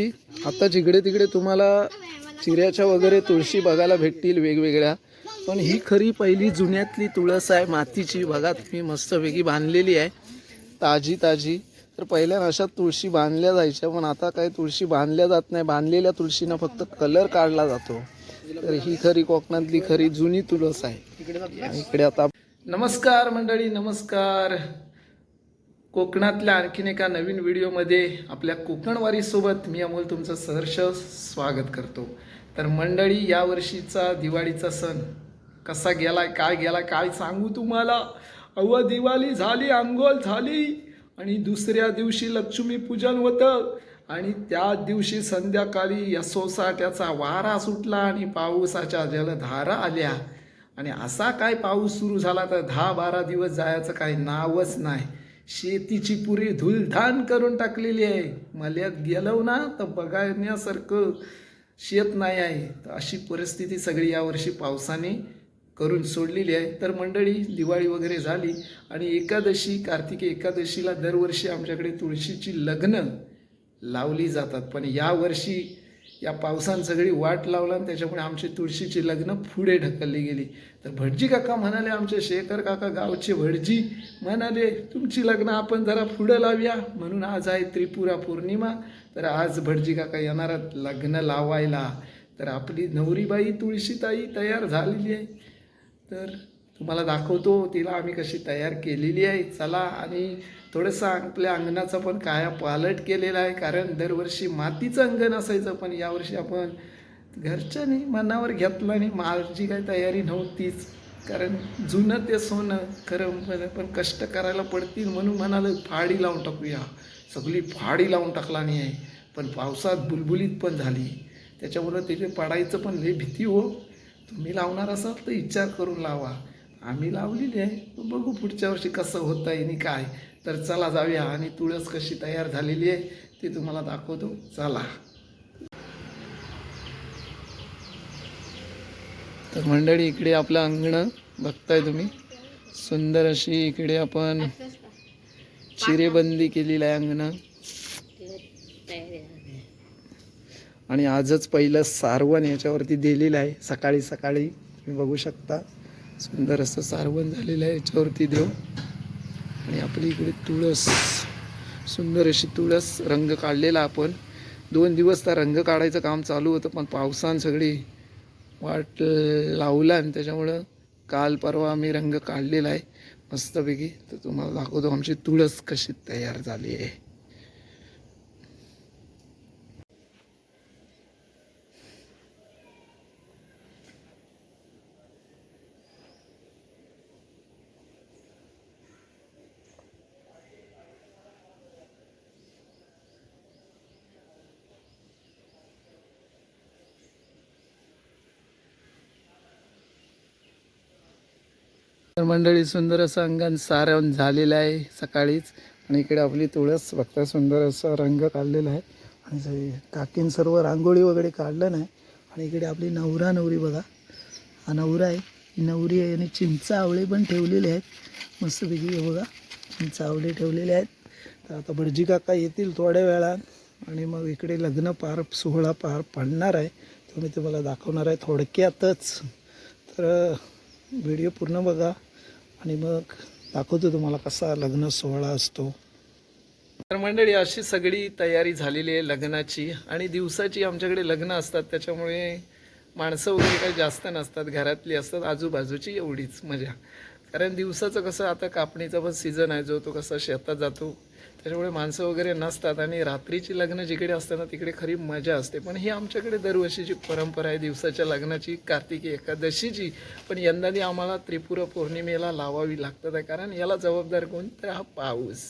आता जिकडे तिकडे तुम्हाला चिऱ्याच्या वगैरे तुळशी बघायला भेटतील वेगवेगळ्या. पण ही खरी पहिली जुन्यातली तुळस आहे मातीची. बघा तुम्ही मस्तपैकी बांधलेली आहे. ताजी ताजी. तर पहिल्या अशा तुळशी बांधल्या जायच्या पण आता काय तुळशी बांधल्या जात नाही. बांधलेल्या तुळशीनं फक्त कलर काढला जातो. तर ही खरी कोकणातली खरी जुनी तुळस आहे. इकडे आता नमस्कार मंडळी नमस्कार. कोकणातल्या आणखीन एका नवीन व्हिडिओमध्ये आपल्या कोकणवारीसोबत मी अमोल तुमचं सहर्ष स्वागत करतो. तर मंडळी यावर्षीचा दिवाळीचा सण कसा गेलाय काय गेलाय काय सांगू तुम्हाला? अव दिवाळी झाली आंघोळ झाली आणि दुसऱ्या दिवशी लक्ष्मीपूजन होतं आणि त्या दिवशी संध्याकाळी या सोसाट्याचा वारा सुटला आणि पावसाच्या जलधारा आल्या. आणि असा काय पाऊस सुरू झाला तर दहा बारा दिवस जायचं काही नावच नाही. शेतीची पुरी धुलधान करून टाकलेली आहे. मल्यात गेलो ना तर बघण्यासारखं शेत नाही आहे. तर अशी परिस्थिती सगळी यावर्षी पावसाने करून सोडलेली आहे. तर मंडळी दिवाळी वगैरे झाली आणि एकादशी कार्तिकी एकादशीला दरवर्षी आमच्याकडे तुळशीची लग्न लावली जातात. पण यावर्षी या पावसानं सगळी वाट लावला आणि त्याच्यामुळे आमची तुळशीची लग्न पुढे ढकलली गेली. तर भटजी काका म्हणाले आमचे शेखर काका गावचे भटजी म्हणाले तुमची लग्न आपण जरा पुढं लावूया. म्हणून आज आहे त्रिपुरा पौर्णिमा. तर आज भटजी काका येणार लग्न लावायला. तर आपली नवरीबाई तुळशीताई तयार झालेली आहे. तर तुम्हाला दाखवतो तिला आम्ही कशी तयार केलेली आहे चला. आणि थोडंसं आपल्या अंगणाचा पण काया पालट केलेला आहे कारण दरवर्षी मातीचं अंगण असायचं पण यावर्षी आपण घरच्यानी मनावर घेतलं आणि माझी काही तयारी नव्हतीच. कारण जुनं ते सोनं खरं पण- पण कष्ट करायला पडतील म्हणून म्हणालं फाडी लावून टाकूया. सगळी फाडी लावून टाकला नाही आहे पण पावसात बुलबुलीत पण झाली. त्याच्यामुळं त्याचे पाडायचं पण लई भीती हो. तुम्ही लावणार असाल तर विचार करून लावा. आम्ही लावलेली आहे. बघू पुढच्या वर्षी कसं होतं आहे आणि काय. तर चला जाऊया आणि तुळस कशी तयार झालेली आहे ती तुम्हाला दाखवतो. चला. तर मंडळी इकडे आपलं अंगण बघताय तुम्ही. सुंदर अशी इकडे आपण चिरेबंदी केलेली आहे अंगण. आणि आजच पहिलं सारवण याच्यावरती दिलेलं आहे. सकाळी सकाळी. तुम्ही बघू शकता. सुंदर असं सारवण झालेलं आहे याच्यावरती देव. आणि आपली इकडे तुळस सुंदर अशी तुळस रंग काढलेला आपण. दोन दिवस त्या रंग काढायचं काम चालू होतं पण पावसानं सगळी वाट लावला आणि त्याच्यामुळं काल परवा आम्ही रंग काढलेला आहे मस्तपैकी. तर तुम्हाला दाखवतो आमची तुळस कशी तयार झाली आहे. तर मंडळी सुंदर असं अंगण सारवण झालेलं आहे सकाळीच. आणि इकडे आपली तुळस बघता सुंदर असा रंग काढलेला आहे. आणि काकीन सर्व रांगोळी वगैरे काढलं नाही. आणि इकडे आपली नवरा नवरी बघा. हा नवरा आहे ही नवरी आहे आणि चिंचा आवळे पण ठेवलेले आहेत. मस्तपैकी हे बघा चिंचा आवळे ठेवलेले आहेत. तर आता भटजी काका येतील थोड्या वेळात. आणि मग इकडे लग्न पार सोहळा पार पडणार आहे. तो मी तुम्हाला दाखवणार आहे थोडक्यातच. तर व्हिडिओ पूर्ण बघा. आणि मग दाखवतो तुम्हाला कसा लग्न सोहळा असतो. तर मंडळी अशी सगळी तयारी झालेली आहे लग्नाची आणि दिवसाची आमच्याकडे लग्न असतात त्याच्यामुळे माणसं वगैरे काही जास्त नसतात घरातली असतात आजूबाजूची एवढीच मजा. कारण दिवसाचं कसं आता कापणीचा पण सीझन आहे जो तो कसा शेतात जातो त्याच्यामुळे माणसं वगैरे नसतात आणि रात्रीची लग्न जिकडे असताना तिकडे खरी मजा असते. पण ही आमच्याकडे दरवर्षीची परंपरा आहे दिवसाच्या लग्नाची कार्तिकी एकादशीची पण यंदानी आम्हाला त्रिपुरा पौर्णिमेला लावावी लागतात आहे. कारण याला जबाबदार कोण? तर हा पाऊस.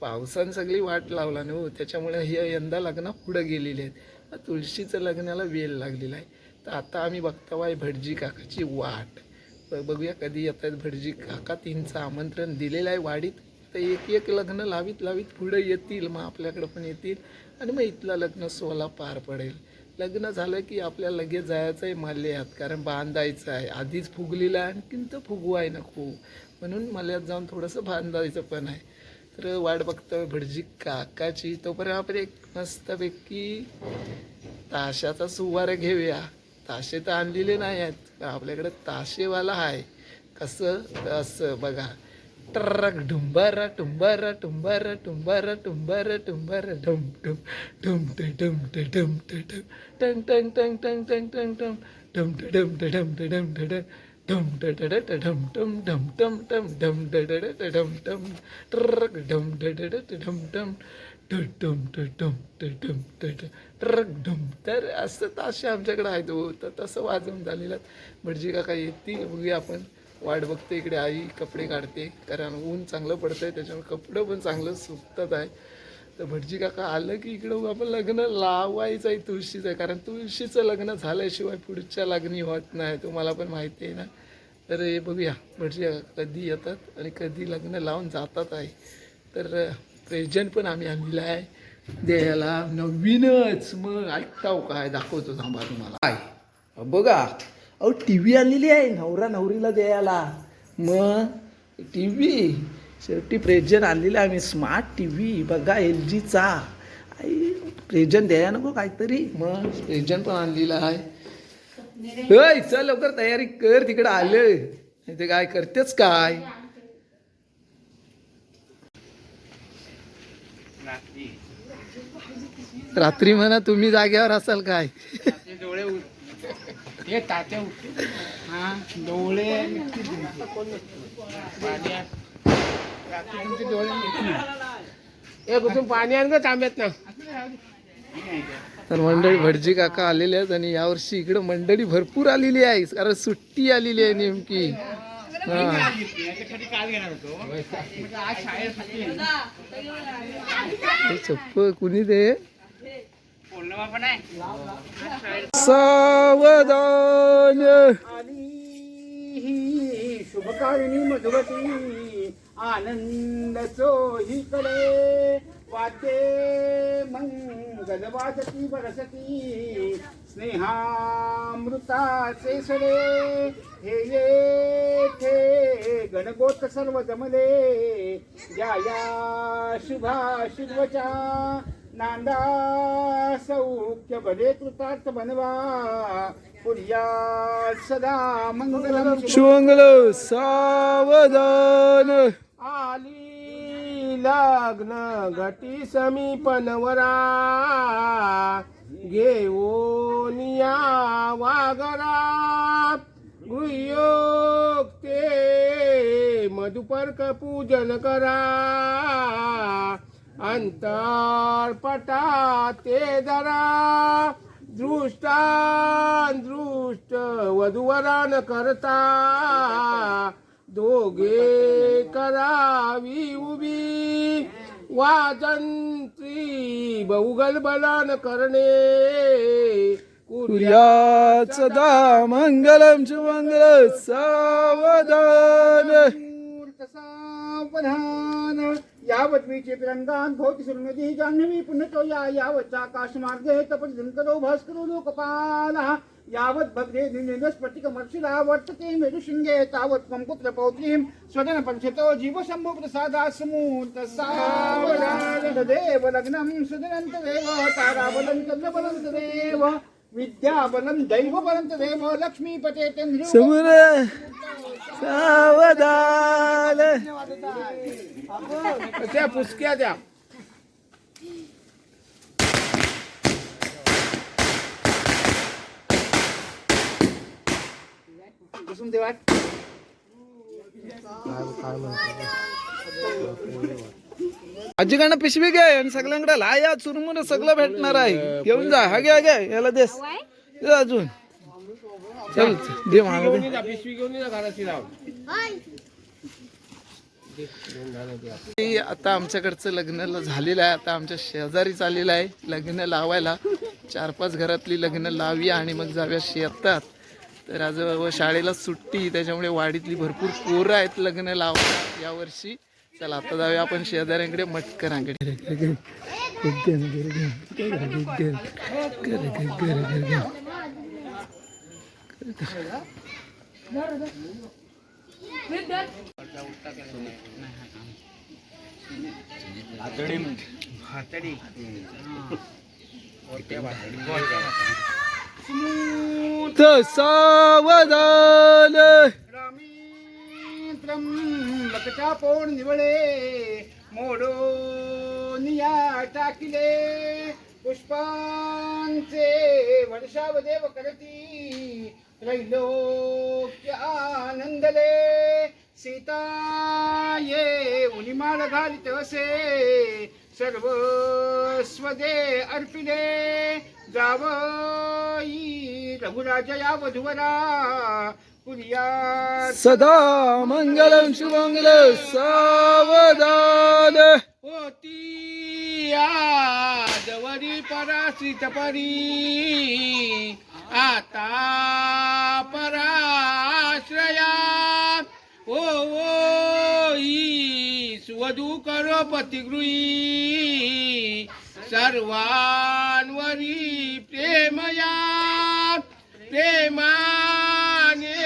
पावसानं सगळी वाट लावला ना हो. त्याच्यामुळे हे यंदा लग्न पुढं गेलेली आहेत. तुळशीचं लग्नाला वेळ लागलेला आहे. तर आता आम्ही बघतो आहे भटजी काकाची वाट. बघूया कधी येत आहेत भटजी. काका तीनचं आमंत्रण दिलेलं आहे वाडीत. तर एक एक लग्न लावीत लावीत पुढं येतील मग आपल्याकडं पण येतील. आणि मग इथलं लग्न सोहळा पार पडेल. लग्न झालं की आपल्या लगेच जायचं आहे मल्यात कारण बांधायचं आहे. आधीच फुगलेलं आहे आणखीन तर फुगवाय नको म्हणून मल्यात जाऊन थोडंसं बांधायचं पण आहे. तर वाट बघतोय भटजी काकाची. तोपर्यंत आपण एक मस्तपैकी ताशाचा सुवार घेऊया. ताशे तर आणलेले नाही आहेत आपल्याकडे ताशेवाला आहे कसं तर असं बघा ट्रक ढुंबर टुंबारा टुंबर टुंबारा टुंबर टुंबर ढुम ढुम ढुम ट ढुम ट ढुम ट ढुम टंग टंग टंग टंग टंग टंग टंग ढुम ट ढुम ट ढुम ट ढुम ट ढुम ढुम ट ट ट ढम टम ढम टम टम ढम ट ट ट ढम टम ट्रक ढम ट ट ट ढम टम ढम टम टम टम टम तर असं ताशे आमच्याकडे आहेत हो. तर तसं वाजवून झालेलं भटजी म्हणजे काका येतील बघूया आपण. वाट बघते इकडे आई कपडे काढते. कारण ऊन चांगलं पडतं आहे त्याच्यामुळे कपडं पण चांगलं सुकतात आहे. तर भटजी काका आलं की इकडं आपण लग्न लावायचं आहे तुळशीचं. आहे कारण तुळशीचं लग्न झाल्याशिवाय पुढच्या लग्नी होत नाही. तुम्हाला पण माहिती आहे ना. तर हे बघूया. भटजी काका कधी येतात आणि कधी लग्न लावून जातात आहे. तर प्रेझेंट पण आम्ही आणलेलं आहे. द्यायला. नवीनच मग ऐकताव काय? दाखवतो थांबा तुम्हाला. काय? बघा. अहो टी व्ही आणलेली आहे. नवरा नवरीला द्यायला. मग टी व्ही. शेवटी प्रेझेंट आणलेलं आहे आम्ही. Smart T V. बघा एल जीचा. आई प्रेझेंट द्यायला नको काहीतरी. मग प्रेझेंट पण आणलेलं आहे. होय चल लवकर तयारी कर. तिकडं आलं. ते काय करतेच काय? रात्री म्हणा तुम्ही जाग्यावर असाल काय? डोळे हे तात्या हा डोळे रात्री तुमचे डोळे ए कुठून पाणी आण तांब्यात ना. तर मंडळी भटजी काका आलेले आहेत आणि यावर्षी इकडं मंडळी भरपूर आलेली आहे. कारण सुट्टी आलेली आहे नेमकी. हा. हे चप्प कुणी ते सावधान. ही शुभकारिणी मधुवती आनंद ही कडे वाद्ये मंगल वाजती बरसती स्नेहामृताचे सडे हे येथे गणगोत सर्व जमले. या या शुभा शिवच्या नांदा सौख्य भले कृतार्थ बनवा. पुर्या सदा मंगलम शुंगल सावधान. आली लग्न घटी समीपनवरा घेऊनिया वागरा ते मधुपर्क पूजन करा. अंतरपटा ते जरा दृष्ट वधूवरान करता. दोघे करावी उभी वाजंत्री बहुगल बलान करणे. सदा मंगलम मंगल सावधान. सावधान यावत विचे तिरंगान भोवती सुरनदी जान्हवी पुण्यतो या यावत आकाश मार्गे तपति दिनकरो भास्करो लोकपालः। यावत भद्रे दिनेन स्फटिक वर्तते मेरुशृङ्गे तावत् त्वं पुत्र पौत्रीं स्वजन पंचतो जीव शम्भु प्रसादा समूर्त सावधान लग्नं सुदनं तदेव ताराबलं विद्याबलं दैवबलं तदेव लक्ष्मीपते समोर सावधान। त्या. पुसक्या द्या बसून देवा आजीकडनं पिशवी घे आणि सगळ्यांकडे लाया चुरमुर सगळं भेटणार आहे. घेऊन जा हा घ्या घ्या याला देस. दे अजून. चल दे मला. पिशवी घेऊन आता आमच्याकडचं लग्न झालेलं आहे. आता आमच्या शेजारी चाललेलं आहे. लग्न लावायला. चार पाच घरातली लग्न लावूया आणि मग जाऊया शेतात. तर आज शाळेला सुट्टी त्याच्यामुळे वाडीतली भरपूर पोरं आहेत लग्न लावायला यावर्षी चला आता जाऊया आपण शेजाऱ्यांकडे मटकरांकडे. सावधान रामी त्र्यंबकच्या पोण निवळे मोडो निया टाकिले. पुष्पांचे वर्षाव देव करती त्रैलोक्य आनंदले. सीता ये उनिमाळ घालित असे सर्व स्वदे अर्पिले. जावई रघुराजया या वधुवरा सदा मंगलम शुभमंगल सावधान. होती आजवरी पराश्रित परी. आता पराश्रया. ओ सुवधू करो पतिगृही सर्वांवरी प्रेमया. प्रेमाने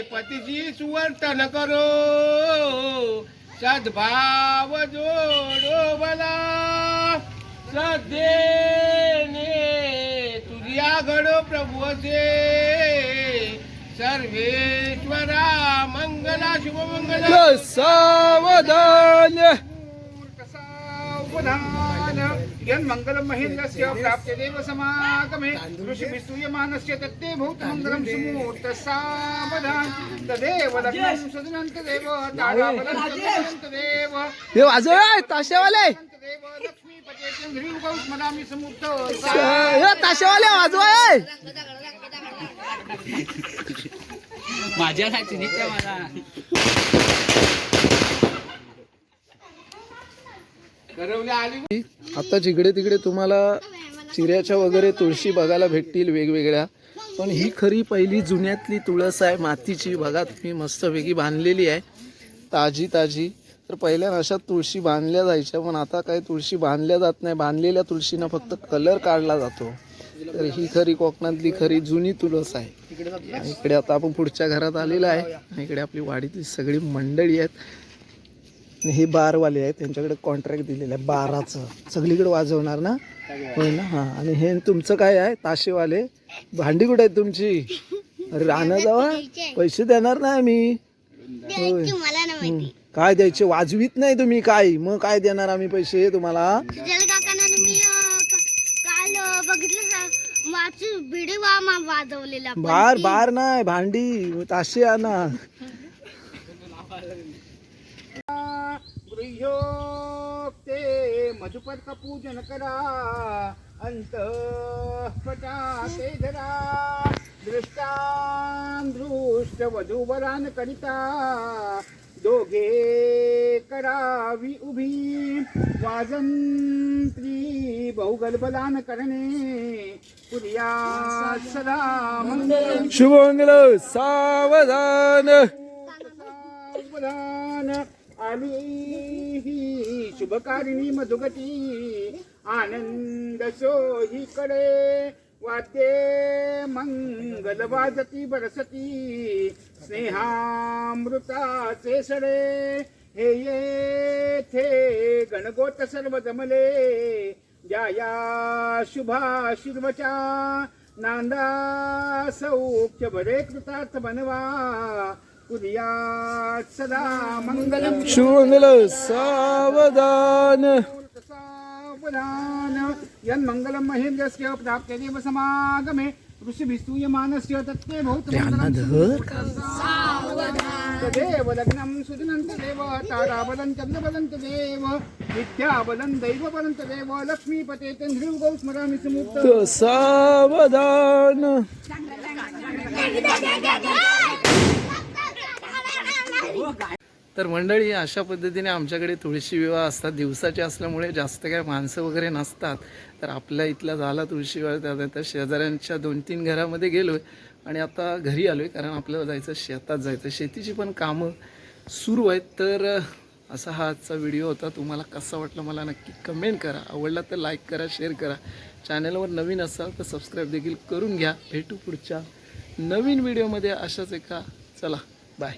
पतीची सुवर्तन करो. सद्भाव जोडो मला. श्रद्धेने तुझ्या घडो प्रभू असे. सर्वेश्वरा मंगला शुभमंगला. सावधान सावधान यन् मङ्गलं महेन्द्रस्य प्राप्य देव समागमे। ऋषिभिस्तूयमानस्य तत्ते भूतमङ्गलं सुमूर्त सावधान। तदेव लग्नं वाजव ताशेवाले। स्मरामि समूर्त। हे ताशेवाले वाजवाय माझ्या चिनीच्या मला करवल्या आली आता जिकडे तिकडे तुम्हाला चिऱ्याच्या वगैरे तुळशी बघायला भेटतील वेगवेगळ्या पण ही खरी पहिली जुन्यातली तुळस आहे मातीची. बघा तुम्ही मस्तपैकी बांधलेली आहे. ताजी ताजी. तर पहिल्या अशा तुळशी बांधल्या जायच्या पण आता काही तुळशी बांधल्या जात नाही. बांधलेल्या तुळशीनं फक्त कलर काढला जातो. तर ही खरी कोकणातली खरी जुनी तुळस आहे. आणि इकडे आता आपण पुढच्या घरात आलेलो आहे. आणि इकडे आपली वाडीतली सगळी मंडळी आहेत. हे बारवाले आहेत त्यांच्याकडे कॉन्ट्रॅक्ट दिलेलं आहे बाराचं. सगळीकडे वाजवणार ना? होय ना? हां. आणि हे तुमचं काय आहे? ताशेवाले. भांडी कुठे आहेत तुमची? अरे राहणं जावा. पैसे देणार नाही मी होय. हं. काय द्यायचे? वाजवीत नाही तुम्ही काय. मग काय देणार आम्ही पैसे तुम्हाला? जल काकांना मी अं, क- काल अं, बघितलं सा- माझी बिडी वा मा- वाजवलेला पण बार ती- बार नाही. भांडी ताशे आणा. गृह्योक्ते मधुपर्क पूजन करा अंत ते धरा. दृष्टान दृष्ट वधूवरान करिता दोघे करावी उभी. वाजंत्री बहुगलबलान करणे पुर्या सदा मंगल. शुभमंगल सावधान. सावधान. आली ही शुभकारिणी मधुगती आनंद सोहीकडे वाद्ये मंगल वाजती बरसती स्नेहामृताचे सडे. हे येथे गणगोत सर्व जमले या या शुभाशीर्वचा नांदा सौख्य बरे कृतार्थ बनवा. सदा शुभमंगल सावधान। देव समागमे। ऋषिभिस्तूयमानस्य तत्ते भौतमङ्गलं तदेव लग्नं सुदिनं तदेव ताराबलं चन्द्रबलं तदेव विद्याबलं दैवबलं तदेव लक्ष्मीपते चन्द्रियुगौ स्मरामि सुमुक्त। सावधान। तर मंडळी अशा पद्धतीने आमच्याकडे तुळशी विवाह असतात. दिवसाचे असल्यामुळे जास्त काय माणसं वगैरे नसतात. तर आपल्या इथला झाला तुळशी विवाह. त्यानंतर शेजाऱ्यांच्या दोन तीन घरामध्ये गेलो आणि आता घरी आलो आहे कारण आपल्याला जायचं शेतात जायचं. शेतीची पण कामं सुरू आहेत. तर असा हा आजचा व्हिडिओ होता. तुम्हाला कसा वाटला मला नक्की कमेंट करा. आवडला तर लाईक करा शेअर करा. चॅनलवर नवीन असाल तर सबस्क्राईब देखील करून घ्या. भेटू पुढच्या नवीन व्हिडिओमध्ये अशाच एका. चला बाय.